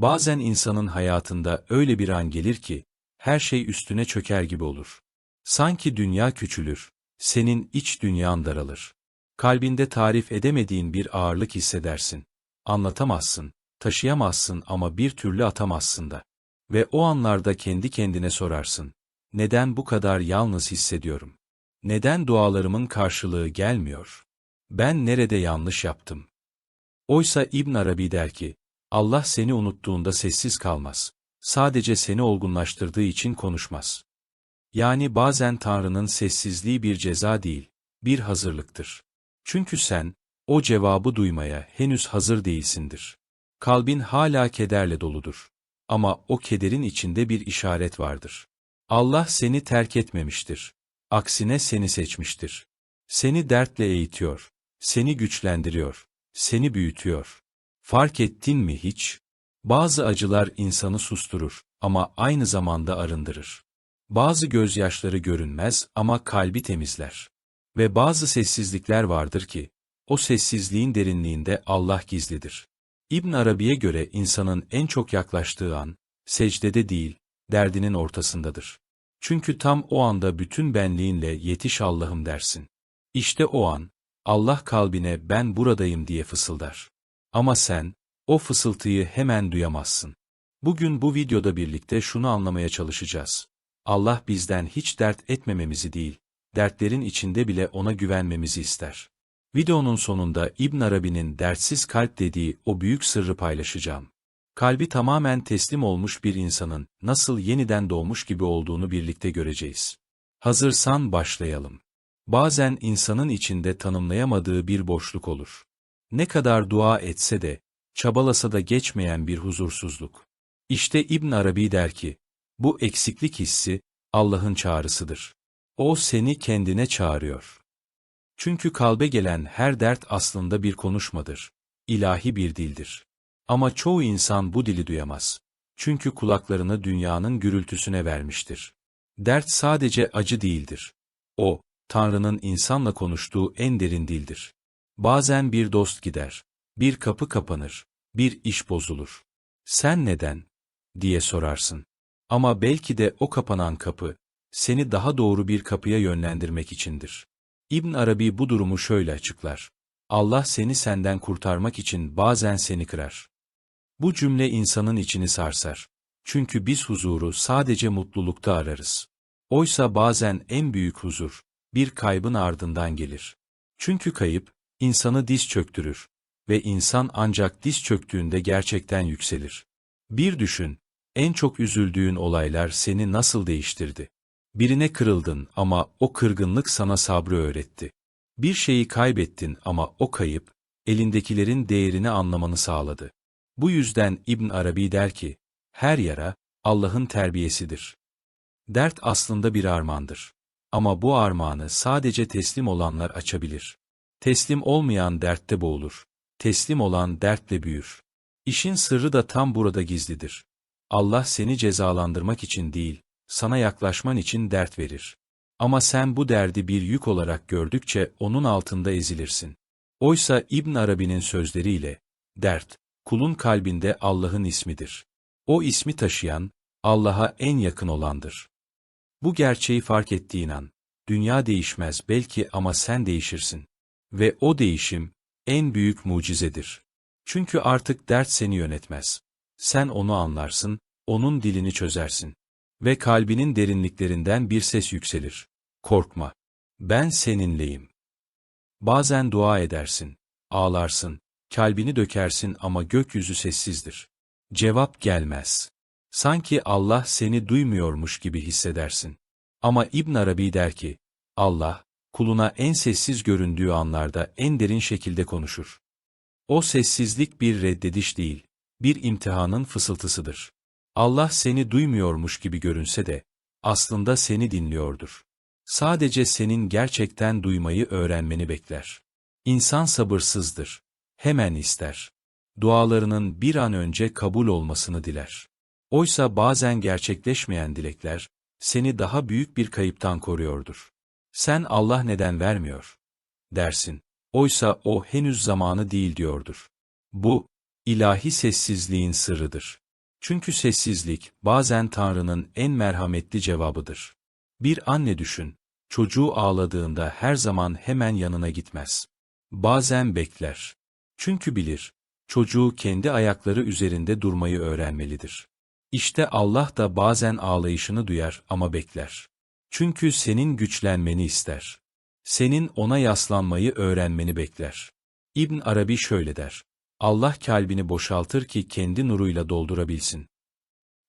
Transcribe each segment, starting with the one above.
Bazen insanın hayatında öyle bir an gelir ki, her şey üstüne çöker gibi olur. Sanki dünya küçülür, senin iç dünyan daralır. Kalbinde tarif edemediğin bir ağırlık hissedersin. Anlatamazsın, taşıyamazsın ama bir türlü atamazsın da. Ve o anlarda kendi kendine sorarsın. Neden bu kadar yalnız hissediyorum? Neden dualarımın karşılığı gelmiyor? Ben nerede yanlış yaptım? Oysa İbn Arabi der ki, Allah seni unuttuğunda sessiz kalmaz. Sadece seni olgunlaştırdığı için konuşmaz. Yani bazen Tanrı'nın sessizliği bir ceza değil, bir hazırlıktır. Çünkü sen, o cevabı duymaya henüz hazır değilsindir. Kalbin hala kederle doludur. Ama o kederin içinde bir işaret vardır. Allah seni terk etmemiştir. Aksine seni seçmiştir. Seni dertle eğitiyor, seni güçlendiriyor, seni büyütüyor. Fark ettin mi hiç? Bazı acılar insanı susturur ama aynı zamanda arındırır. Bazı gözyaşları görünmez ama kalbi temizler. Ve bazı sessizlikler vardır ki, o sessizliğin derinliğinde Allah gizlidir. İbn Arabi'ye göre insanın en çok yaklaştığı an, secdede değil, derdinin ortasındadır. Çünkü tam o anda bütün benliğinle yetiş Allah'ım dersin. İşte o an, Allah kalbine ben buradayım diye fısıldar. Ama sen, o fısıltıyı hemen duyamazsın. Bugün bu videoda birlikte şunu anlamaya çalışacağız. Allah bizden hiç dert etmememizi değil, dertlerin içinde bile ona güvenmemizi ister. Videonun sonunda İbn Arabi'nin dertsiz kalp dediği o büyük sırrı paylaşacağım. Kalbi tamamen teslim olmuş bir insanın nasıl yeniden doğmuş gibi olduğunu birlikte göreceğiz. Hazırsan başlayalım. Bazen insanın içinde tanımlayamadığı bir boşluk olur. Ne kadar dua etse de, çabalasa da geçmeyen bir huzursuzluk. İşte İbn Arabi der ki, bu eksiklik hissi, Allah'ın çağrısıdır. O seni kendine çağırıyor. Çünkü kalbe gelen her dert aslında bir konuşmadır. ilahi bir dildir. Ama çoğu insan bu dili duyamaz. Çünkü kulaklarını dünyanın gürültüsüne vermiştir. Dert sadece acı değildir. O, Tanrı'nın insanla konuştuğu en derin dildir. Bazen bir dost gider, bir kapı kapanır, bir iş bozulur. Sen neden? diye sorarsın. Ama belki de o kapanan kapı, seni daha doğru bir kapıya yönlendirmek içindir. İbn Arabi bu durumu şöyle açıklar. Allah seni senden kurtarmak için bazen seni kırar. Bu cümle insanın içini sarsar. Çünkü biz huzuru sadece mutlulukta ararız. Oysa bazen en büyük huzur, bir kaybın ardından gelir. Çünkü kayıp, insanı diz çöktürür ve insan ancak diz çöktüğünde gerçekten yükselir. Bir düşün, en çok üzüldüğün olaylar seni nasıl değiştirdi? Birine kırıldın ama o kırgınlık sana sabrı öğretti. Bir şeyi kaybettin ama o kayıp, elindekilerin değerini anlamanı sağladı. Bu yüzden İbn Arabi der ki, her yara, Allah'ın terbiyesidir. Dert aslında bir armağandır. Ama bu armağanı sadece teslim olanlar açabilir. Teslim olmayan dertte boğulur. Teslim olan dertle büyür. İşin sırrı da tam burada gizlidir. Allah seni cezalandırmak için değil, sana yaklaşman için dert verir. Ama sen bu derdi bir yük olarak gördükçe onun altında ezilirsin. Oysa İbn Arabi'nin sözleriyle, dert, kulun kalbinde Allah'ın ismidir. O ismi taşıyan, Allah'a en yakın olandır. Bu gerçeği fark ettiğin an, dünya değişmez belki ama sen değişirsin. Ve o değişim, en büyük mucizedir. Çünkü artık dert seni yönetmez. Sen onu anlarsın, onun dilini çözersin. Ve kalbinin derinliklerinden bir ses yükselir. Korkma. Ben seninleyim. Bazen dua edersin, ağlarsın, kalbini dökersin ama gökyüzü sessizdir. Cevap gelmez. Sanki Allah seni duymuyormuş gibi hissedersin. Ama İbn Arabi der ki, Allah, kuluna en sessiz göründüğü anlarda en derin şekilde konuşur. O sessizlik bir reddediş değil, bir imtihanın fısıltısıdır. Allah seni duymuyormuş gibi görünse de, aslında seni dinliyordur. Sadece senin gerçekten duymayı öğrenmeni bekler. İnsan sabırsızdır. Hemen ister. Dualarının bir an önce kabul olmasını diler. Oysa bazen gerçekleşmeyen dilekler, seni daha büyük bir kayıptan koruyordur. Sen Allah neden vermiyor? Dersin. Oysa o henüz zamanı değil diyordur. Bu, ilahi sessizliğin sırrıdır. Çünkü sessizlik, bazen Tanrı'nın en merhametli cevabıdır. Bir anne düşün, çocuğu ağladığında her zaman hemen yanına gitmez. Bazen bekler. Çünkü bilir, çocuğu kendi ayakları üzerinde durmayı öğrenmelidir. İşte Allah da bazen ağlayışını duyar ama bekler. Çünkü senin güçlenmeni ister. Senin ona yaslanmayı öğrenmeni bekler. İbn Arabi şöyle der. Allah kalbini boşaltır ki kendi nuruyla doldurabilsin.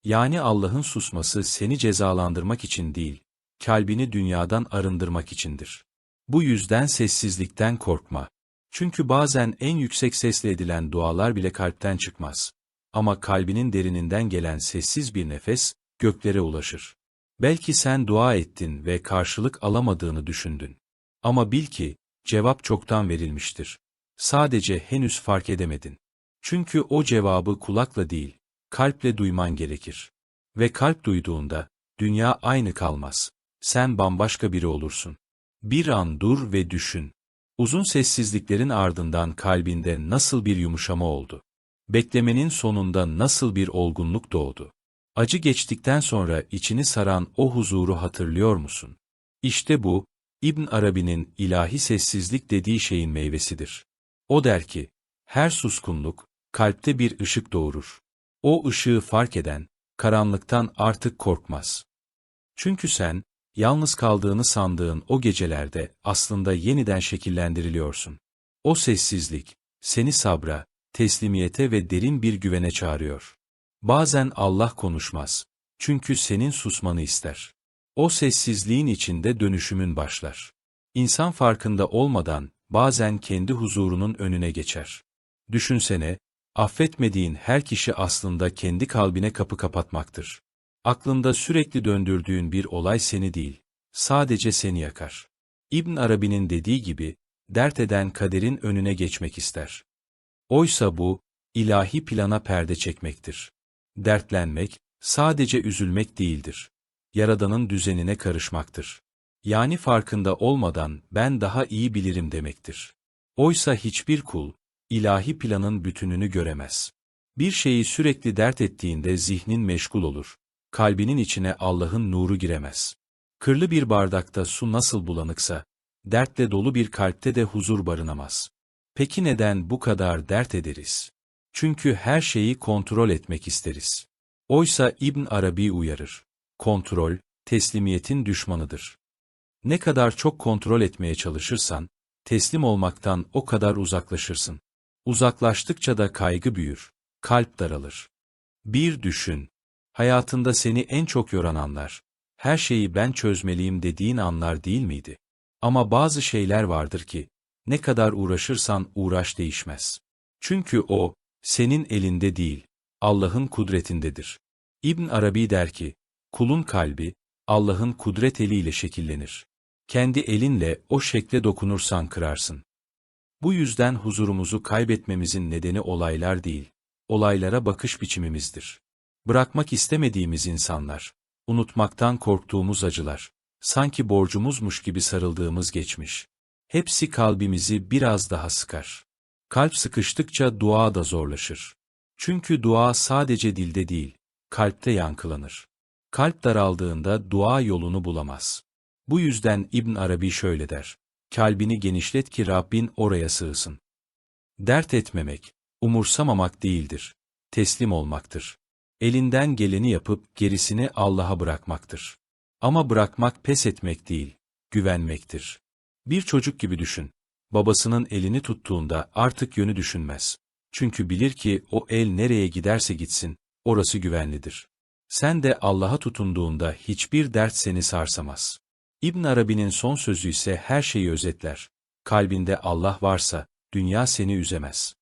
Yani Allah'ın susması seni cezalandırmak için değil, kalbini dünyadan arındırmak içindir. Bu yüzden sessizlikten korkma. Çünkü bazen en yüksek sesle edilen dualar bile kalpten çıkmaz. Ama kalbinin derininden gelen sessiz bir nefes, göklere ulaşır. Belki sen dua ettin ve karşılık alamadığını düşündün. Ama bil ki, cevap çoktan verilmiştir. Sadece henüz fark edemedin. Çünkü o cevabı kulakla değil, kalple duyman gerekir. Ve kalp duyduğunda, dünya aynı kalmaz. Sen bambaşka biri olursun. Bir an dur ve düşün. Uzun sessizliklerin ardından kalbinde nasıl bir yumuşama oldu? Beklemenin sonunda nasıl bir olgunluk doğdu? Acı geçtikten sonra içini saran o huzuru hatırlıyor musun? İşte bu, İbn Arabi'nin ilahi sessizlik dediği şeyin meyvesidir. O der ki, her suskunluk, kalpte bir ışık doğurur. O ışığı fark eden, karanlıktan artık korkmaz. Çünkü sen, yalnız kaldığını sandığın o gecelerde aslında yeniden şekillendiriliyorsun. O sessizlik, seni sabra, teslimiyete ve derin bir güvene çağırıyor. Bazen Allah konuşmaz. Çünkü senin susmanı ister. O sessizliğin içinde dönüşümün başlar. İnsan farkında olmadan bazen kendi huzurunun önüne geçer. Düşünsene, affetmediğin her kişi aslında kendi kalbine kapı kapatmaktır. Aklında sürekli döndürdüğün bir olay seni değil, sadece seni yakar. İbn Arabi'nin dediği gibi, dert eden kaderin önüne geçmek ister. Oysa bu, ilahi plana perde çekmektir. Dertlenmek, sadece üzülmek değildir. Yaradanın düzenine karışmaktır. Yani farkında olmadan ben daha iyi bilirim demektir. Oysa hiçbir kul, ilahi planın bütününü göremez. Bir şeyi sürekli dert ettiğinde zihnin meşgul olur. Kalbinin içine Allah'ın nuru giremez. Kırlı bir bardakta su nasıl bulanıksa, dertle dolu bir kalpte de huzur barınamaz. Peki neden bu kadar dert ederiz? Çünkü her şeyi kontrol etmek isteriz. Oysa İbn Arabi uyarır. Kontrol, teslimiyetin düşmanıdır. Ne kadar çok kontrol etmeye çalışırsan, teslim olmaktan o kadar uzaklaşırsın. Uzaklaştıkça da kaygı büyür, kalp daralır. Bir düşün, hayatında seni en çok yoran anlar, her şeyi ben çözmeliyim dediğin anlar değil miydi? Ama bazı şeyler vardır ki, ne kadar uğraşırsan uğraş değişmez. Çünkü o, senin elinde değil, Allah'ın kudretindedir. İbn Arabi der ki, kulun kalbi, Allah'ın kudret eliyle şekillenir. Kendi elinle o şekle dokunursan kırarsın. Bu yüzden huzurumuzu kaybetmemizin nedeni olaylar değil, olaylara bakış biçimimizdir. Bırakmak istemediğimiz insanlar, unutmaktan korktuğumuz acılar, sanki borcumuzmuş gibi sarıldığımız geçmiş. Hepsi kalbimizi biraz daha sıkar. Kalp sıkıştıkça dua da zorlaşır. Çünkü dua sadece dilde değil, kalpte yankılanır. Kalp daraldığında dua yolunu bulamaz. Bu yüzden İbn Arabi şöyle der. Kalbini genişlet ki Rabbin oraya sığsın. Dert etmemek, umursamamak değildir. Teslim olmaktır. Elinden geleni yapıp gerisini Allah'a bırakmaktır. Ama bırakmak pes etmek değil, güvenmektir. Bir çocuk gibi düşün. Babasının elini tuttuğunda artık yönü düşünmez. Çünkü bilir ki o el nereye giderse gitsin, orası güvenlidir. Sen de Allah'a tutunduğunda hiçbir dert seni sarsamaz. İbn Arabi'nin son sözü ise her şeyi özetler. Kalbinde Allah varsa, dünya seni üzemez.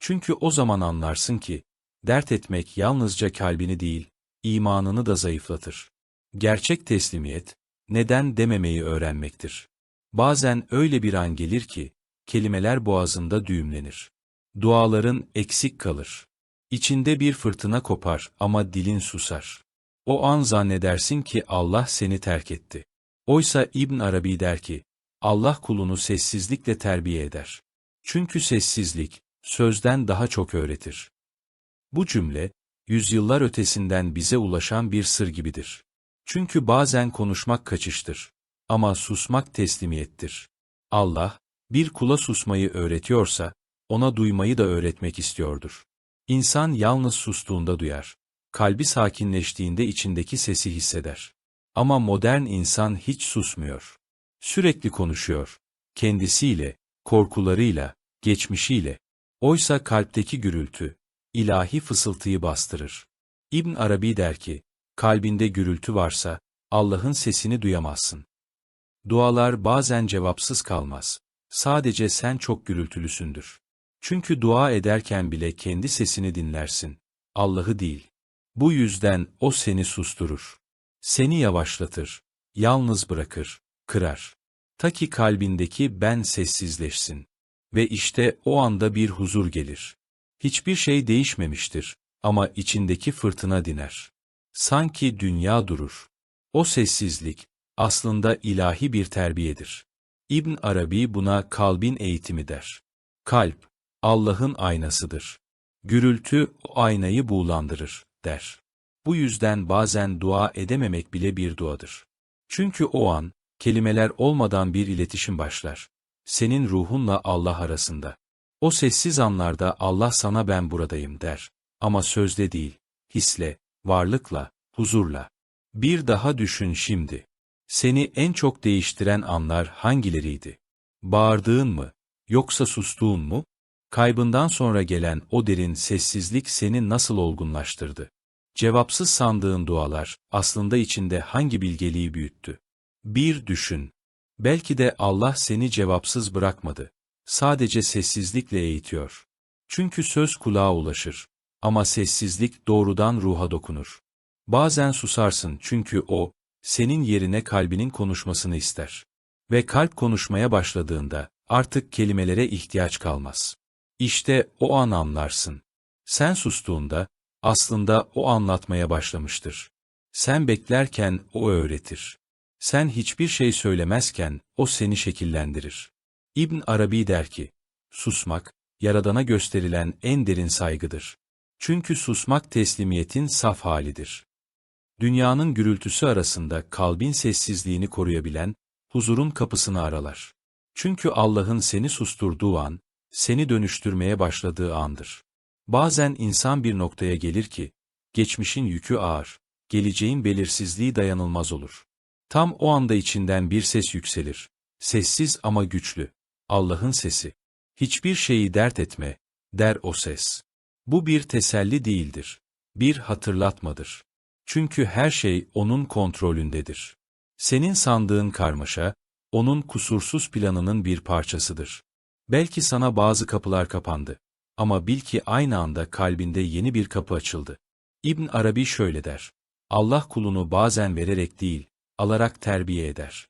Çünkü o zaman anlarsın ki, dert etmek yalnızca kalbini değil, imanını da zayıflatır. Gerçek teslimiyet, neden dememeyi öğrenmektir. Bazen öyle bir an gelir ki, kelimeler boğazında düğümlenir. Duaların eksik kalır. İçinde bir fırtına kopar ama dilin susar. O an zannedersin ki Allah seni terk etti. Oysa İbn Arabi der ki, Allah kulunu sessizlikle terbiye eder. Çünkü sessizlik, sözden daha çok öğretir. Bu cümle, yüzyıllar ötesinden bize ulaşan bir sır gibidir. Çünkü bazen konuşmak kaçıştır. Ama susmak teslimiyettir. Allah, bir kula susmayı öğretiyorsa, ona duymayı da öğretmek istiyordur. İnsan yalnız sustuğunda duyar. Kalbi sakinleştiğinde içindeki sesi hisseder. Ama modern insan hiç susmuyor. Sürekli konuşuyor. Kendisiyle, korkularıyla, geçmişiyle. Oysa kalpteki gürültü, ilahi fısıltıyı bastırır. İbn Arabi der ki, kalbinde gürültü varsa, Allah'ın sesini duyamazsın. Dualar bazen cevapsız kalmaz. Sadece sen çok gürültülüsündür. Çünkü dua ederken bile kendi sesini dinlersin. Allah'ı değil. Bu yüzden o seni susturur. Seni yavaşlatır, yalnız bırakır, kırar. Ta ki kalbindeki ben sessizleşsin. Ve işte o anda bir huzur gelir. Hiçbir şey değişmemiştir ama içindeki fırtına diner. Sanki dünya durur. O sessizlik aslında ilahi bir terbiyedir. İbn Arabi buna kalbin eğitimi der. Kalp, Allah'ın aynasıdır. Gürültü o aynayı buğulandırır, der. Bu yüzden bazen dua edememek bile bir duadır. Çünkü o an, kelimeler olmadan bir iletişim başlar. Senin ruhunla Allah arasında. O sessiz anlarda Allah sana ben buradayım der. Ama sözle değil, hisle, varlıkla, huzurla. Bir daha düşün şimdi. Seni en çok değiştiren anlar hangileriydi? Bağırdığın mı? Yoksa sustuğun mu? Kaybından sonra gelen o derin sessizlik seni nasıl olgunlaştırdı? Cevapsız sandığın dualar aslında içinde hangi bilgeliği büyüttü? Bir düşün. Belki de Allah seni cevapsız bırakmadı. Sadece sessizlikle eğitiyor. Çünkü söz kulağa ulaşır. Ama sessizlik doğrudan ruha dokunur. Bazen susarsın çünkü o, senin yerine kalbinin konuşmasını ister. Ve kalp konuşmaya başladığında, artık kelimelere ihtiyaç kalmaz. İşte o an anlarsın. Sen sustuğunda, aslında o anlatmaya başlamıştır. Sen beklerken o öğretir. Sen hiçbir şey söylemezken o seni şekillendirir. İbn Arabi der ki, susmak, Yaradan'a gösterilen en derin saygıdır. Çünkü susmak teslimiyetin saf halidir. Dünyanın gürültüsü arasında kalbin sessizliğini koruyabilen, huzurun kapısını aralar. Çünkü Allah'ın seni susturduğu an, seni dönüştürmeye başladığı andır. Bazen insan bir noktaya gelir ki, geçmişin yükü ağır, geleceğin belirsizliği dayanılmaz olur. Tam o anda içinden bir ses yükselir. Sessiz ama güçlü. Allah'ın sesi. Hiçbir şeyi dert etme, der o ses. Bu bir teselli değildir. Bir hatırlatmadır. Çünkü her şey onun kontrolündedir. Senin sandığın karmaşa, onun kusursuz planının bir parçasıdır. Belki sana bazı kapılar kapandı. Ama bil ki aynı anda kalbinde yeni bir kapı açıldı. İbn Arabi şöyle der. Allah kulunu bazen vererek değil, alarak terbiye eder.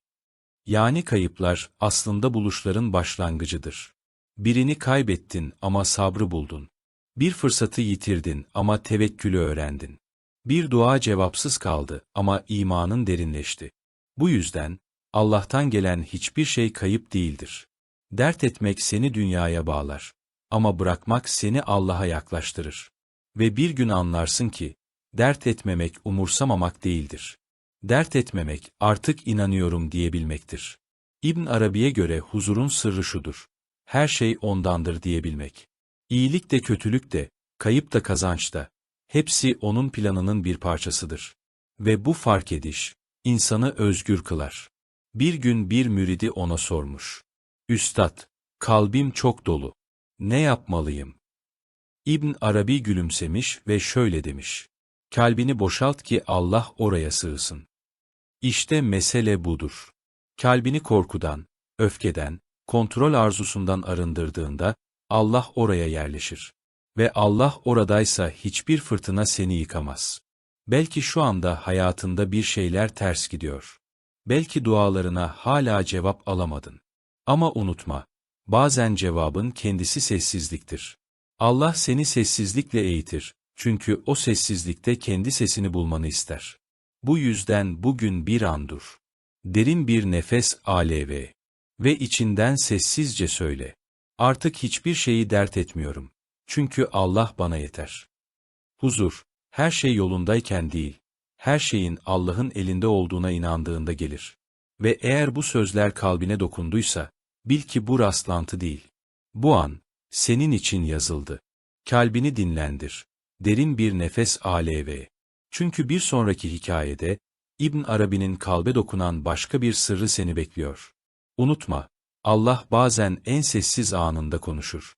Yani kayıplar aslında buluşların başlangıcıdır. Birini kaybettin ama sabrı buldun. Bir fırsatı yitirdin ama tevekkülü öğrendin. Bir dua cevapsız kaldı ama imanın derinleşti. Bu yüzden, Allah'tan gelen hiçbir şey kayıp değildir. Dert etmek seni dünyaya bağlar. Ama bırakmak seni Allah'a yaklaştırır. Ve bir gün anlarsın ki, dert etmemek umursamamak değildir. Dert etmemek, artık inanıyorum diyebilmektir. İbn Arabi'ye göre huzurun sırrı şudur. Her şey ondandır diyebilmek. İyilik de kötülük de, kayıp da kazanç da, hepsi onun planının bir parçasıdır. Ve bu fark ediş, insanı özgür kılar. Bir gün bir müridi ona sormuş. Üstad, kalbim çok dolu. Ne yapmalıyım? İbn Arabi gülümsemiş ve şöyle demiş. Kalbini boşalt ki Allah oraya sığsın. İşte mesele budur. Kalbini korkudan, öfkeden, kontrol arzusundan arındırdığında, Allah oraya yerleşir. Ve Allah oradaysa hiçbir fırtına seni yıkamaz. Belki şu anda hayatında bir şeyler ters gidiyor. Belki dualarına hala cevap alamadın. Ama unutma, bazen cevabın kendisi sessizliktir. Allah seni sessizlikle eğitir, çünkü o sessizlikte kendi sesini bulmanı ister. Bu yüzden bugün bir an dur. Derin bir nefes alev ve içinden sessizce söyle. Artık hiçbir şeyi dert etmiyorum. Çünkü Allah bana yeter. Huzur, her şey yolundayken değil, her şeyin Allah'ın elinde olduğuna inandığında gelir. Ve eğer bu sözler kalbine dokunduysa, bil ki bu rastlantı değil. Bu an, senin için yazıldı. Kalbini dinlendir. Derin bir nefes alev. Çünkü bir sonraki hikayede, İbn Arabi'nin kalbe dokunan başka bir sırrı seni bekliyor. Unutma, Allah bazen en sessiz anında konuşur.